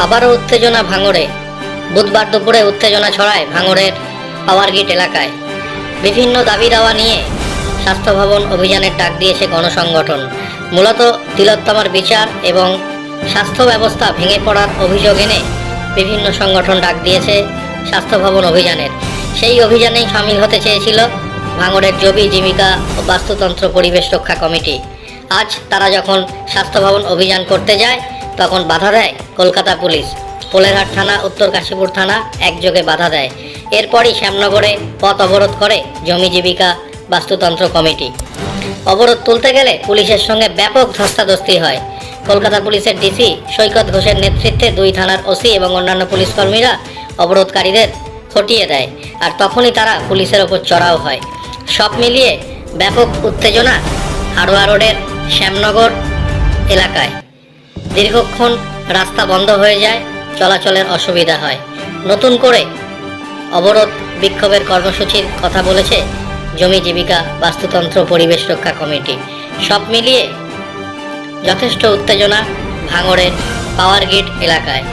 আবারও উত্তেজনা ভাঙড়ে। বুধবার দুপুরে উত্তেজনা ছড়ায় ভাঙড়ের পাওয়ার গেট এলাকায়। বিভিন্ন দাবি দাওয়া নিয়ে স্বাস্থ্য ভবন অভিযানের ডাক দিয়েছে গণসংগঠন। মূলত তিলোত্তমার বিচার এবং স্বাস্থ্য ব্যবস্থা ভেঙে পড়ার অভিযোগ এনে বিভিন্ন সংগঠন ডাক দিয়েছে স্বাস্থ্য ভবন অভিযানের। সেই অভিযানেই সামিল হতে চেয়েছিল ভাঙড়ের জবি জীবিকা ও বাস্তুতন্ত্র পরিবেশ রক্ষা কমিটি। আজ তারা যখন স্বাস্থ্য ভবন অভিযান করতে যায়, তখন বাধা দেয় কলকাতা পুলিশ। পোলেরহাট থানা, উত্তর কাশীপুর থানা একযোগে বাধা দেয়। এরপরই শ্যামনগরে পথ অবরোধ করে জমি জীবিকা বাস্তুতন্ত্র কমিটি। অবরোধ তুলতে গেলে পুলিশের সঙ্গে ব্যাপক ধস্তাধস্তি হয়। কলকাতা পুলিশের ডিসি সৈকত ঘোষের নেতৃত্বে দুই থানার ওসি এবং অন্যান্য পুলিশ কর্মীরা অবরোধকারীদের হটিয়ে দেয় আর তখনই তারা পুলিশের ওপর চড়াও হয়। সব মিলিয়ে ব্যাপক উত্তেজনা হাড়োয়া রোডের শ্যামনগর এলাকায়। দীর্ঘক্ষণ রাস্তা বন্ধ হয়ে যায়, চলাচলের অসুবিধা হয়। নতুন করে অবরোধ বিক্ষোভের কর্মসূচির কথা বলেছে জমি জীবিকা বাস্তুতন্ত্র পরিবেশ রক্ষা কমিটি। সব মিলিয়ে যথেষ্ট উত্তেজনা ভাঙড়ের পাওয়ার গেট এলাকায়।